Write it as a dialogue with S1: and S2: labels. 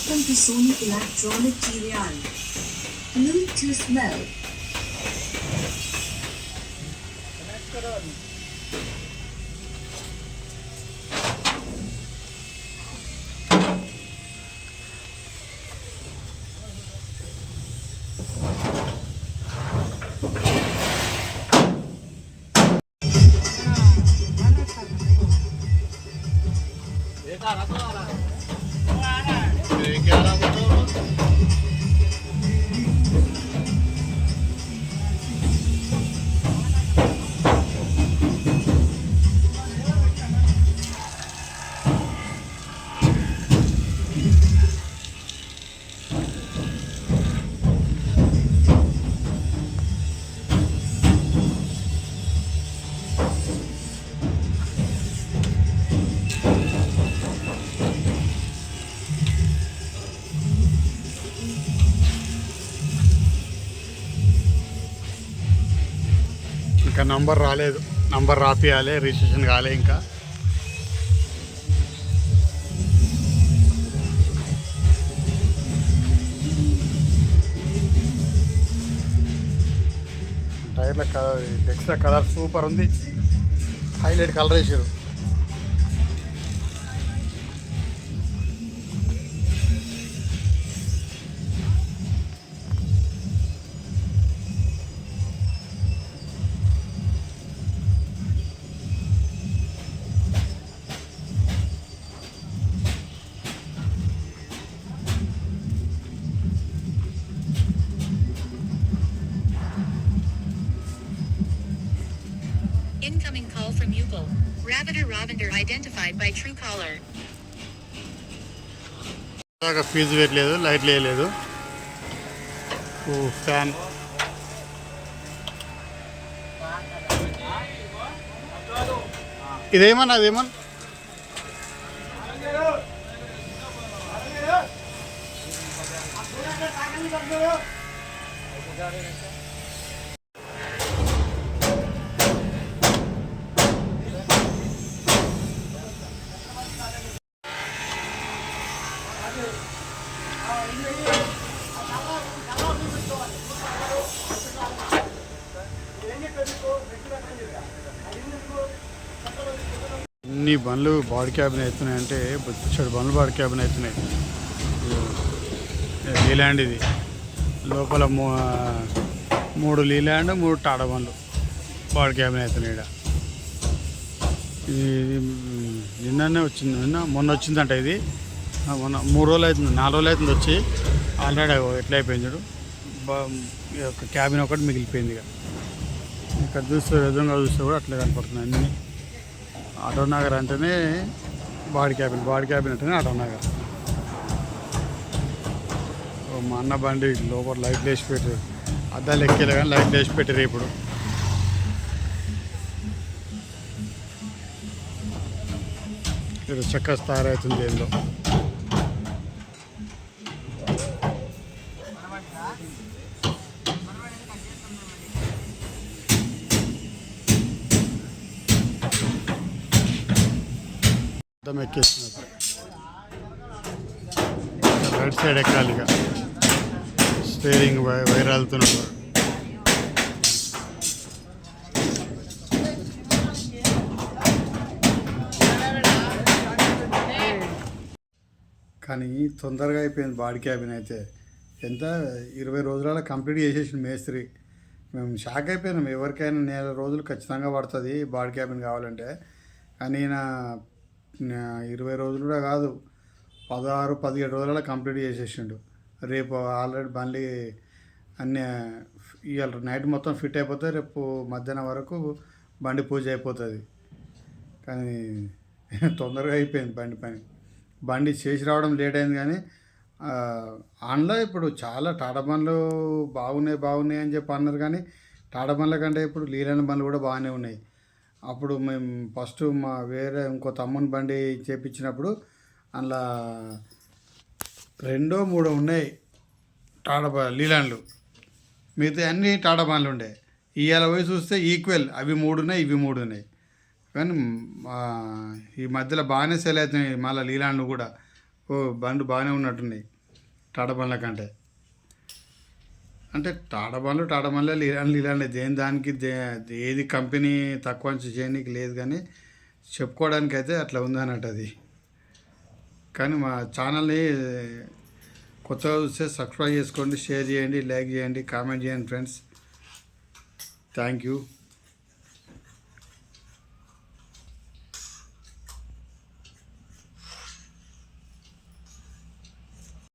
S1: Welcome to Sony Electronic Cereal. Bluetooth mode. Connect karon. Data, data, data.
S2: ఇంకా number రాలేదు. Number రాపియాలి registration కాలే ఇంకా. టైర్ల కలర్ ఎక్స్ట్రా కలర్ సూపర్ ఉంది. హైలైట్ కలర్ వేసారు
S3: from Ugal. Ravender Ravender identified by True Caller.
S2: దాకా fuse పెట్టలేదు లైట్ వేయలేదు ఫ్యాన్ ఇదేమన్నా అదేమన్నా అన్ని బండ్లు బాడీ క్యాబిన్ అవుతున్నాయి అంటే బొచ్చడు బండ్లు బాడీ క్యాబిన్ అవుతున్నాయి. ఇది లీలాండ్ ఇది? లోపల మూ- మూడు లీలాండ్ మూడు టాటా బండ్లు బాడీ క్యాబిన్ అవుతున్నాయి ఇక్కడ ఇది నిన్ననే వచ్చింది నిన్న మొన్న వచ్చిందంట ఇది. మొన్న మూడు రోజులు అవుతుంది నాలుగు రోజులు అవుతుంది వచ్చి. ఆల్రెడీ ఎట్లా అయిపోయింది చూడు. బా- ఈ యొక్క క్యాబిన్ ఒకటి మిగిలిపోయింది ఇక. ఇక్కడ చూస్తే ఎదురుగా చూస్తే కూడా అట్లే కనపడుతున్నాయి అన్నీ. ఆటో నగర్ అంటేనే బాడీ క్యాబిన్ బాడీ క్యాబిన్ అంటేనే ఆటో నగర్ మా అన్న బండి లోపల లైట్ వేసి పెట్టారు. అద్దాలు ఎక్కేలే కానీ లైట్ వేసి పెట్టారు ఇప్పుడు. ఇది చక్కగా తయారవుతుంది ఏందో. మొత్తం ఎక్కేస్తున్నారు రైట్ సైడ్ ఎక్కాలి ఇక స్టీరింగ్ వై- వైర్ కానీ తొందరగా అయిపోయింది బాడీ క్యాబిన్ అయితే. ఎంత? ఇరవై రోజుల కంప్లీట్ చేసేసింది మేస్త్రి. మేము షాక్ అయిపోయినాం. ఎవరికైనా నెల రోజులు ఖచ్చితంగా పడుతుంది బాడీ క్యాబిన్ కావాలంటే. కానీ నా ఇరవై రోజులు కూడా కాదు. పదహారు పదిహేడు రోజులలో కంప్లీట్ చేసేసిండు. రేపు ఆల్రెడీ బండి అన్నీ ఇవాళ నైట్ మొత్తం ఫిట్ అయిపోతే రేపు మధ్యాహ్నం వరకు బండి పూజ అయిపోతుంది. కానీ తొందరగా అయిపోయింది బండి పని. బండి చేసి రావడం లేట్ అయింది కానీ అందులో ఆన్లో ఇప్పుడు చాలా టాటా బండ్లు బాగున్నాయి బాగున్నాయి అని చెప్పి అన్నారు కానీ టాటా బండ్ల కంటే ఇప్పుడు లీలాండ్ బండ్లు కూడా బాగానే ఉన్నాయి. అప్పుడు మేము ఫస్ట్ మా వేరే ఇంకో తమ్ముని బండి చేపించినప్పుడు అందులో రెండో మూడో ఉన్నాయి టాటా లీలాండ్లు. మిగతా అన్నీ టాటా ఉండే. ఇవాళ పోయి చూస్తే ఈక్వల్. అవి మూడు ఉన్నాయి ఇవి మూడు ఉన్నాయి. కానీ ఈ మధ్యలో బాగానే సేల్ అవుతున్నాయి మళ్ళీ లీలాండ్లు కూడా. ఓ బండ్లు బాగానే ఉన్నట్టున్నాయి టాటా బండ్ల కంటే. అంటే టాటా బండ్లు టాటా బండ్లే లీలాండ్. లీలాండ్ దేని దానికి దే ఏది కంపెనీ తక్కువ అంచు చేయడానికి లేదు కానీ చెప్పుకోవడానికి అయితే అట్లా ఉంది అన్నట్టు అది. కానీ మా ఛానల్ని కొత్తగా చూస్తే సబ్స్క్రైబ్ చేసుకోండి షేర్ చేయండి లైక్ చేయండి కామెంట్ చేయండి ఫ్రెండ్స్. Thank you.